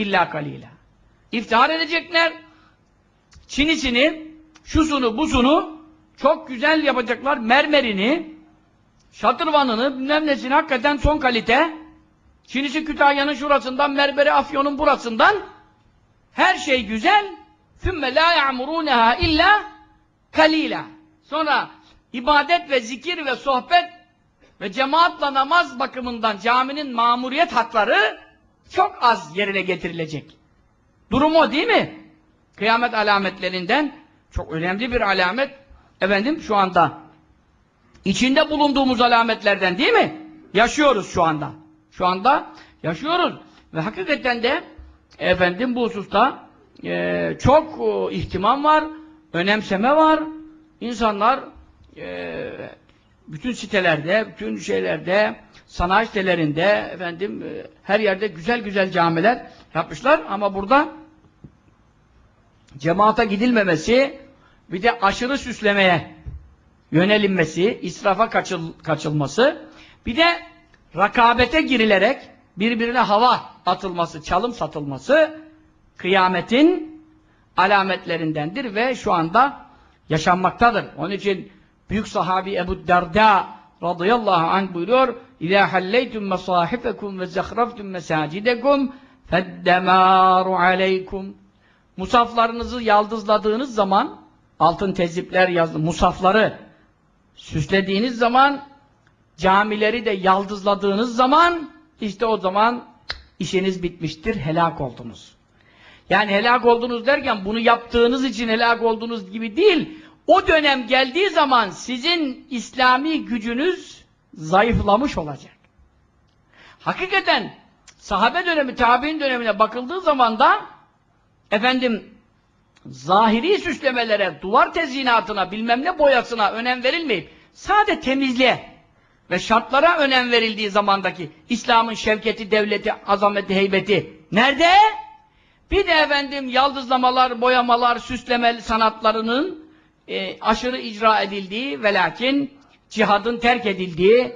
illa kalila. İftihar edecekler. Çinisini, şusunu, busunu çok güzel yapacaklar. Mermerini, şatırvanını, bilmem nesini hakikaten son kalite. Çinisi Kütahya'nın şurasından, mermeri Afyon'un burasından her şey güzel. ثُمَّ لَا يَعْمُرُونَهَا illa kalila. Sonra ibadet ve zikir ve sohbet ve cemaatla namaz bakımından caminin mamuriyet hakları çok az yerine getirilecek. Durum o değil mi? Kıyamet alametlerinden çok önemli bir alamet efendim şu anda içinde bulunduğumuz alametlerden değil mi? Yaşıyoruz şu anda. Şu anda yaşıyoruz. Ve hakikaten de efendim bu hususta e, çok e, ihtimam var, önemseme var. İnsanlar e, bütün sitelerde, bütün şeylerde, sanayi sitelerinde, efendim e, her yerde güzel güzel camiler yapmışlar ama burada cemaata gidilmemesi, bir de aşırı süslemeye yönelinmesi, israfa kaçıl, kaçılması, bir de rakabete girilerek birbirine hava atılması, çalım satılması kıyametin alametlerindendir ve şu anda yaşanmaktadır. Onun için büyük sahabi Ebu Derda radıyallahu anh buyuruyor اِذَا حَلَّيْتُمْ مَصَاحِفَكُمْ وَزَخْرَفْتُمْ مَسَاجِدَكُمْ فَالدَّمَارُ عَلَيْكُمْ Musaflarınızı yaldızladığınız zaman altın tezipler yazdı, musafları süslediğiniz zaman camileri de yaldızladığınız zaman işte o zaman işiniz bitmiştir, helak oldunuz. Yani helak oldunuz derken bunu yaptığınız için helak olduğunuz gibi değil. O dönem geldiği zaman sizin İslami gücünüz zayıflamış olacak. Hakikaten sahabe dönemi, tabi'in dönemine bakıldığı zaman da efendim zahiri süslemelere, duvar tezyinatına, bilmem ne boyasına önem verilmeyip sade temizliğe ve şartlara önem verildiği zamandaki İslam'ın şevketi, devleti, azameti, heybeti nerede? Bir de efendim yaldızlamalar, boyamalar, süsleme sanatlarının e, aşırı icra edildiği ve lakin cihadın terk edildiği,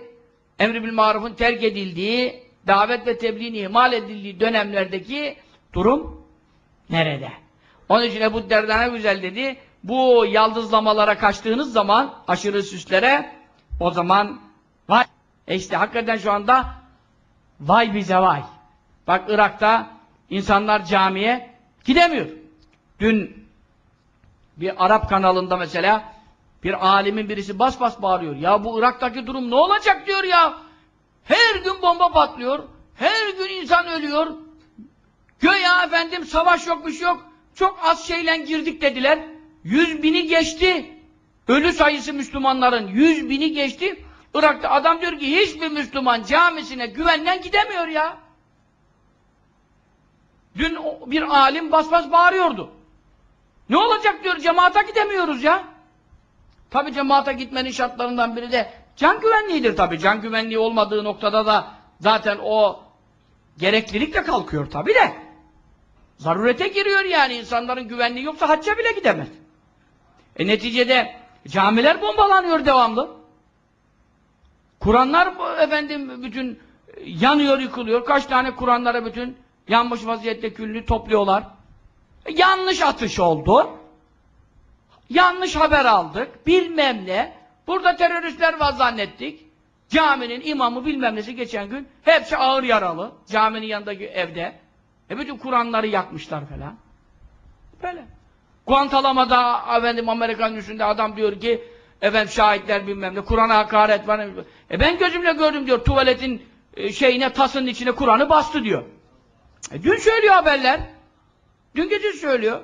emri bil marufun terk edildiği, davet ve tebliğin ihmal edildiği dönemlerdeki durum nerede? Onun için Ebu Derda güzel dedi, bu yaldızlamalara kaçtığınız zaman, aşırı süslere, o zaman vay, e işte hakikaten şu anda vay bize vay. Bak Irak'ta insanlar camiye gidemiyor. Dün bir Arap kanalında mesela bir alimin birisi bas bas bağırıyor. Ya bu Irak'taki durum ne olacak diyor ya. Her gün bomba patlıyor. Her gün insan ölüyor. Göya efendim savaş yokmuş yok. Çok az şeyle girdik dediler. Yüz bini geçti. Ölü sayısı Müslümanların yüz bini geçti. Irak'ta adam diyor ki hiçbir Müslüman camisine güvenden gidemiyor ya. Dün bir alim bas bas bağırıyordu. Ne olacak diyor cemaata gidemiyoruz ya. Tabi cemaata gitmenin şartlarından biri de can güvenliğidir tabi. Can güvenliği olmadığı noktada da zaten o gereklilik de kalkıyor tabi de. Zarurete giriyor yani insanların güvenliği yoksa hacca bile gidemez. E neticede camiler bombalanıyor devamlı. Kur'anlar efendim bütün yanıyor yıkılıyor. Kaç tane Kur'anlara bütün yanmış vaziyette külünü topluyorlar. E, yanlış atış oldu. Yanlış haber aldık. Bilmem ne. Burada teröristler var zannettik. Caminin imamı bilmem nesi geçen gün hepsi ağır yaralı. Caminin yanındaki evde. E bütün Kur'anları yakmışlar falan. Böyle. Guantanamo'da efendim Amerikan üstünde adam diyor ki efendim şahitler bilmem ne Kur'an'a hakaret var. E ben gözümle gördüm diyor tuvaletin e, şeyine tasının içine Kur'an'ı bastı diyor. E dün söylüyor haberler. Dün gece söylüyor.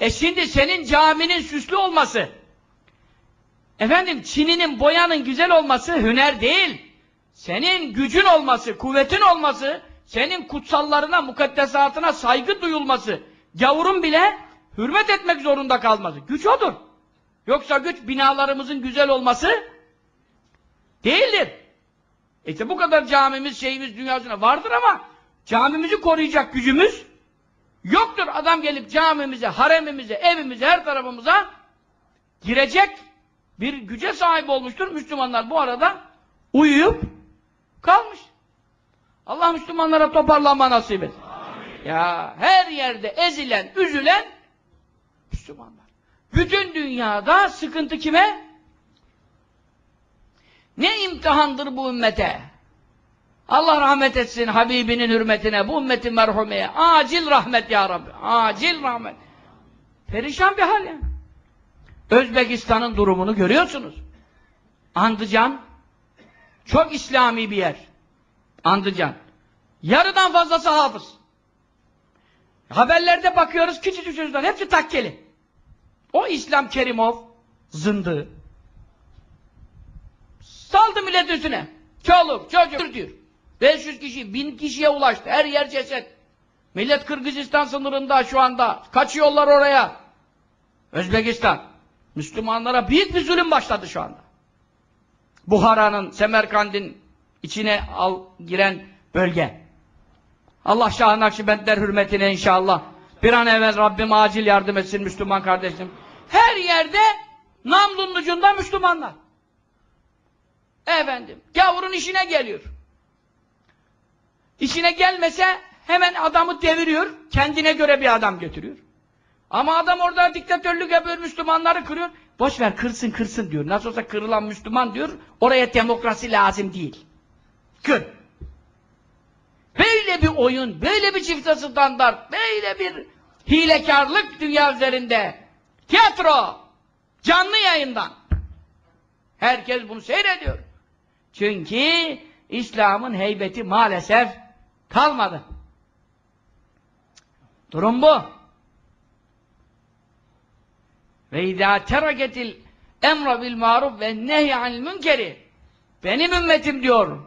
E şimdi senin caminin süslü olması efendim çininin boyanın güzel olması hüner değil. Senin gücün olması, kuvvetin olması senin kutsallarına, mukaddesatına saygı duyulması, gavurun bile hürmet etmek zorunda kalması. Güç odur. Yoksa güç binalarımızın güzel olması değildir. İşte bu kadar camimiz, şeyimiz dünyasına vardır ama camimizi koruyacak gücümüz yoktur. Adam gelip camimize, haremimize, evimize, her tarafımıza girecek bir güce sahip olmuştur. Müslümanlar bu arada uyuyup kalmış. Allah Müslümanlara toparlanma nasip et. Ya her yerde ezilen, üzülen Müslümanlar. Bütün dünyada sıkıntı kime? Ne imtihandır bu ümmete? Allah rahmet etsin Habibinin hürmetine, bu ümmetin merhumeye. Acil rahmet ya Rabbi. Acil rahmet. Perişan bir hal yani. Özbekistan'ın durumunu görüyorsunuz. Andıcan çok İslami bir yer. Andıcan. Yarıdan fazlası hafız. Haberlerde bakıyoruz küçücük çocuklar hepsi takkeli. O İslam Kerimov zındığı. Saldı millet üstüne. Çoluk, çocuk diyor. 500 kişi, 1000 kişiye ulaştı. Her yer ceset. Millet Kırgızistan sınırında şu anda. Kaçıyorlar oraya. Özbekistan. Müslümanlara büyük bir zulüm başladı şu anda. Buhara'nın, Semerkand'in içine al, giren bölge. Allah Şah-ı Nakşibendler hürmetine inşallah bir an evvel Rabbim acil yardım etsin Müslüman kardeşim. Her yerde namlunun ucunda Müslümanlar. Efendim, gavurun işine geliyor. İşine gelmese hemen adamı deviriyor, kendine göre bir adam götürüyor. Ama adam orada diktatörlük yapıyor, Müslümanları kırıyor. Boş ver, kırsın kırsın diyor. Nasıl olsa kırılan Müslüman diyor, oraya demokrasi lazım değil. Kır. Böyle bir oyun, böyle bir çifte standart, böyle bir hilekarlık dünya üzerinde. Tiyatro, canlı yayından. Herkes bunu seyrediyor. Çünkü İslam'ın heybeti maalesef kalmadı. Durum bu. Ve izâ teraketil emra bil maruf ve nehy anil münkeri benim ümmetim diyor.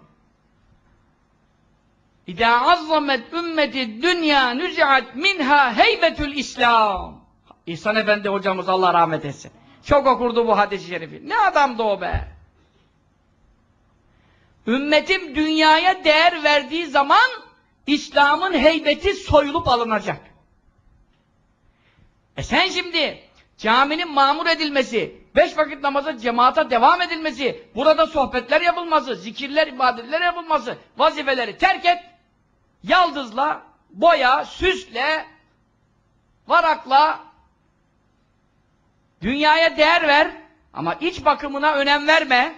İzâ azzamet ümmeti dünya nüzi'at minha heybetül İslam. İhsan Efendi hocamız Allah rahmet etsin. Çok okurdu bu hadis-i şerifi. Ne adamdı o be? Ümmetim dünyaya değer verdiği zaman İslam'ın heybeti soyulup alınacak. E sen şimdi caminin mamur edilmesi, beş vakit namaza cemaata devam edilmesi, burada sohbetler yapılması, zikirler, ibadetler yapılması, vazifeleri terk et, yaldızla, boya, süsle, varakla, dünyaya değer ver ama iç bakımına önem verme.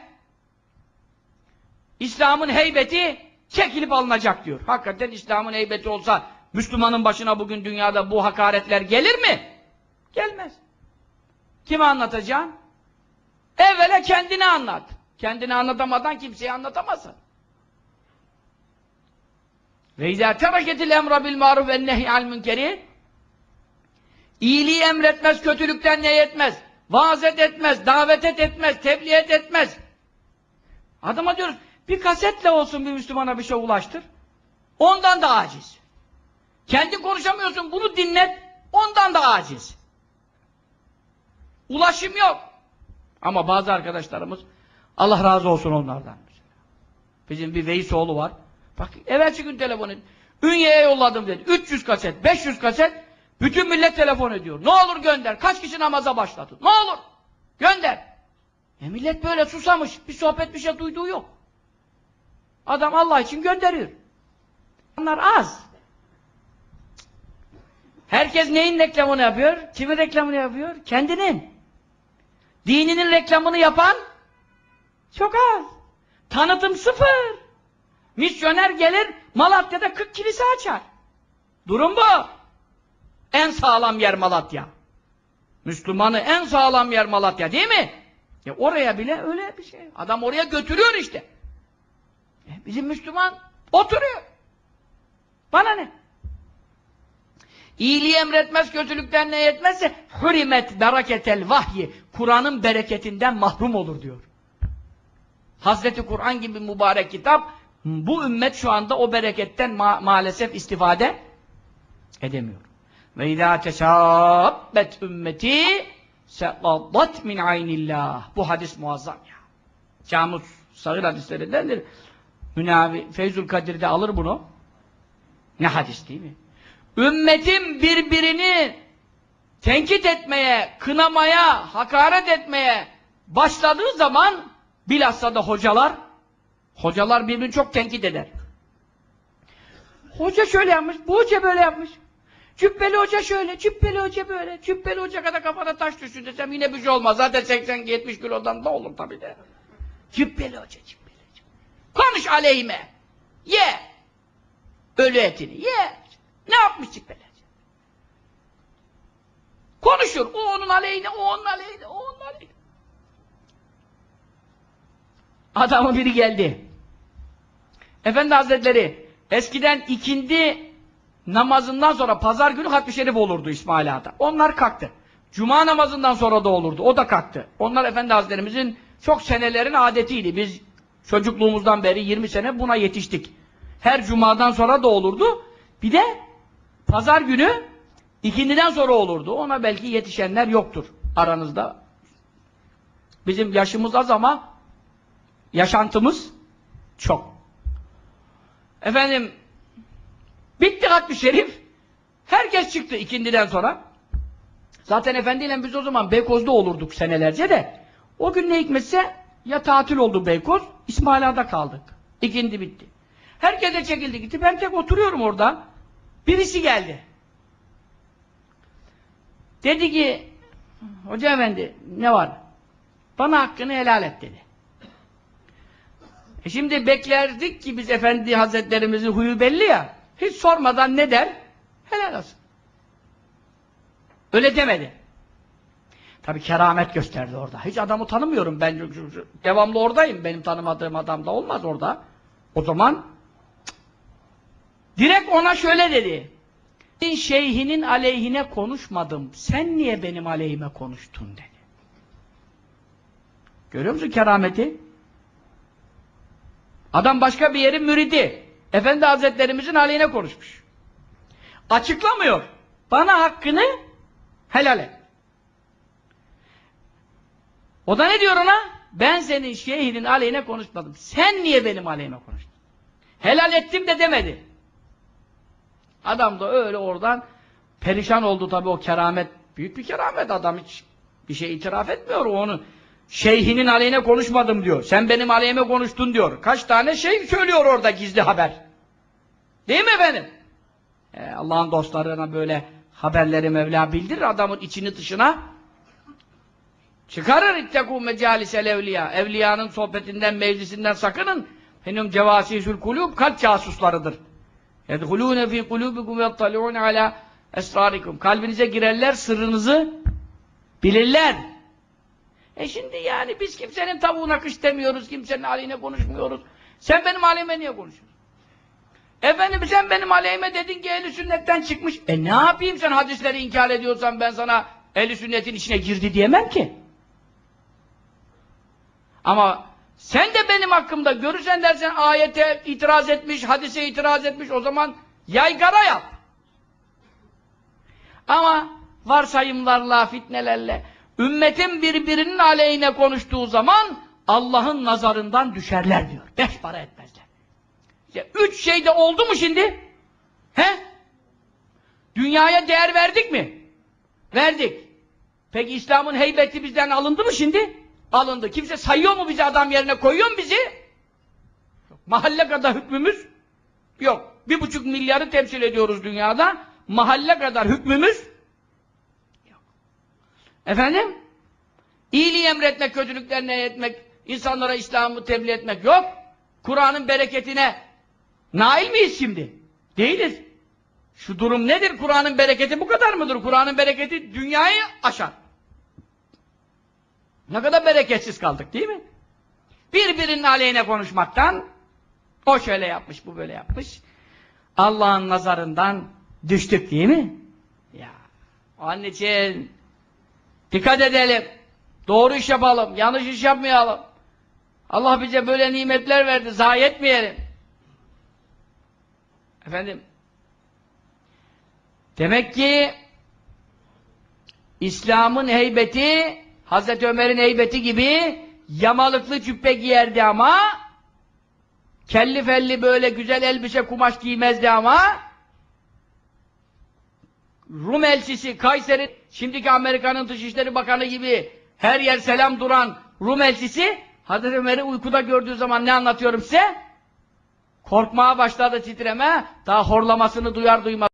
İslam'ın heybeti çekilip alınacak diyor. Hakikaten İslam'ın heybeti olsa Müslümanın başına bugün dünyada bu hakaretler gelir mi? Gelmez. Kime anlatacaksın? Evvela kendini anlat. Kendini anlatamadan kimseyi anlatamazsın. Ve izâ teraketil emra bil maruf ve nehy münkeri iyiliği emretmez, kötülükten neyetmez, vaaz et etmez, davet et etmez, tebliğ et etmez. Adama diyoruz, bir kasetle olsun bir Müslümana bir şey ulaştır. Ondan da aciz. Kendi konuşamıyorsun, bunu dinlet, ondan da aciz. Ulaşım yok. Ama bazı arkadaşlarımız, Allah razı olsun onlardan. Bizim bir Veysoğlu var. Bak evvelsi gün telefon edin. Ünye'ye yolladım dedi. 300 kaset, 500 kaset. Bütün millet telefon ediyor. Ne olur gönder. Kaç kişi namaza başladı? Ne olur. Gönder. E millet böyle susamış. Bir sohbet bir şey duyduğu yok. Adam Allah için gönderiyor. Onlar az. Herkes neyin reklamını yapıyor? Kimin reklamını yapıyor? Kendinin. Dininin reklamını yapan çok az. Tanıtım sıfır. Misyoner gelir Malatya'da 40 kilise açar. Durum bu. En sağlam yer Malatya. Müslümanı en sağlam yer Malatya değil mi? Ya oraya bile öyle bir şey. Adam oraya götürüyor işte. E bizim Müslüman oturuyor. Bana ne? İyiliği emretmez, kötülükten ne yetmezse hurimet bereketel vahyi. Kur'an'ın bereketinden mahrum olur diyor. Hazreti Kur'an gibi mübarek kitap bu ümmet şu anda o bereketten ma maalesef istifade edemiyor. Ve izâ tesâbbet ümmeti seqaddat min aynillah. Bu hadis muazzam ya. Camus sahih hadislerindendir. Münavi Feyzül Kadir'de alır bunu. Ne hadis değil mi? Ümmetin birbirini tenkit etmeye, kınamaya, hakaret etmeye başladığı zaman bilhassa da hocalar hocalar birbirini çok tenkit eder. Hoca şöyle yapmış, bu hoca böyle yapmış. Cübbeli hoca şöyle, cübbeli hoca böyle, cübbeli hoca kadar kafana taş düşsün desem yine bir şey olmaz. Zaten 80-70 kilodan da olur tabii de. Cübbeli hoca, cübbeli. Konuş aleyhime. Ye. Ölü etini ye. Ne yapmış cübbeli hoca? Konuşur. O onun aleyhine, o onun aleyhine, o onun aleyhine. Adamı biri geldi. Efendi Hazretleri eskiden ikindi namazından sonra pazar günü hatmi şerif olurdu İsmail Ağa'da. Onlar kalktı. Cuma namazından sonra da olurdu. O da kalktı. Onlar Efendi Hazretlerimizin çok senelerin adetiydi. Biz çocukluğumuzdan beri 20 sene buna yetiştik. Her cumadan sonra da olurdu. Bir de pazar günü ikindiden sonra olurdu. Ona belki yetişenler yoktur aranızda. Bizim yaşımız az ama yaşantımız çok. Efendim bitti hatmi şerif. Herkes çıktı ikindiden sonra. Zaten efendiyle biz o zaman Beykoz'da olurduk senelerce de. O gün ne hikmetse ya tatil oldu Beykoz, İsmaila'da kaldık. İkindi bitti. Herkese çekildi gitti. Ben tek oturuyorum orada. Birisi geldi. Dedi ki Hoca efendi ne var? Bana hakkını helal et dedi. E şimdi beklerdik ki biz efendi hazretlerimizin huyu belli ya. Hiç sormadan ne der? Helal olsun. Öyle demedi. Tabi keramet gösterdi orada. Hiç adamı tanımıyorum ben. Devamlı oradayım. Benim tanımadığım adam da olmaz orada. O zaman direkt ona şöyle dedi. Şeyhinin aleyhine konuşmadım. Sen niye benim aleyhime konuştun dedi. Görüyor musun kerameti? Adam başka bir yerin müridi. Efendi Hazretlerimizin aleyhine konuşmuş. Açıklamıyor. Bana hakkını helal et. O da ne diyor ona? Ben senin şeyhinin aleyhine konuşmadım. Sen niye benim aleyhime konuştun? Helal ettim de demedi. Adam da öyle oradan perişan oldu tabii o keramet. Büyük bir keramet adam hiç bir şey itiraf etmiyor onu. Şeyhinin aleyhine konuşmadım diyor. Sen benim aleyhime konuştun diyor. Kaç tane şey söylüyor orada gizli haber. Değil mi efendim? Ee, Allah'ın dostlarına böyle haberleri Mevla bildirir adamın içini dışına çıkarır ittekû mecalisel evliya. Evliyanın sohbetinden, meclisinden sakının. Henüm cevasisül kulub kalp casuslarıdır. يَدْخُلُونَ ف۪ي قُلُوبِكُمْ يَطَّلِعُونَ عَلَى esrarikum. Kalbinize girerler, sırrınızı bilirler. E şimdi yani biz kimsenin tavuğuna kış demiyoruz, kimsenin aleyhine konuşmuyoruz. Sen benim aleyhime niye konuşuyorsun? Efendim sen benim aleyhime dedin ki ehli sünnetten çıkmış. E ne yapayım sen hadisleri inkar ediyorsan ben sana ehli sünnetin içine girdi diyemem ki. Ama sen de benim hakkımda görürsen dersen ayete itiraz etmiş, hadise itiraz etmiş o zaman yaygara yap. Ama varsayımlarla, fitnelerle ümmetin birbirinin aleyhine konuştuğu zaman Allah'ın nazarından düşerler diyor. Beş para etmezler. İşte üç şeyde oldu mu şimdi? He? Dünyaya değer verdik mi? Verdik. Peki İslam'ın heybeti bizden alındı mı şimdi? Alındı. Kimse sayıyor mu bizi adam yerine koyuyor mu bizi? Mahalle kadar hükmümüz yok. Bir buçuk milyarı temsil ediyoruz dünyada. Mahalle kadar hükmümüz yok. Efendim? İyiliği emretmek, kötülüklerini etmek, insanlara İslam'ı tebliğ etmek yok. Kur'an'ın bereketine nail miyiz şimdi? Değiliz. Şu durum nedir? Kur'an'ın bereketi bu kadar mıdır? Kur'an'ın bereketi dünyayı aşar. Ne kadar bereketsiz kaldık değil mi? Birbirinin aleyhine konuşmaktan o şöyle yapmış, bu böyle yapmış. Allah'ın nazarından düştük değil mi? Ya. Onun için dikkat edelim. Doğru iş yapalım, yanlış iş yapmayalım. Allah bize böyle nimetler verdi, zayi etmeyelim. Efendim, demek ki İslam'ın heybeti Hazreti Ömer'in heybeti gibi yamalıklı cübbe giyerdi ama kelli felli böyle güzel elbise kumaş giymezdi ama Rum elçisi Kayseri şimdiki Amerika'nın Dışişleri Bakanı gibi her yer selam duran Rum elçisi Hazreti Ömer'i uykuda gördüğü zaman ne anlatıyorum size? Korkmaya başladı titreme, daha horlamasını duyar duymaz.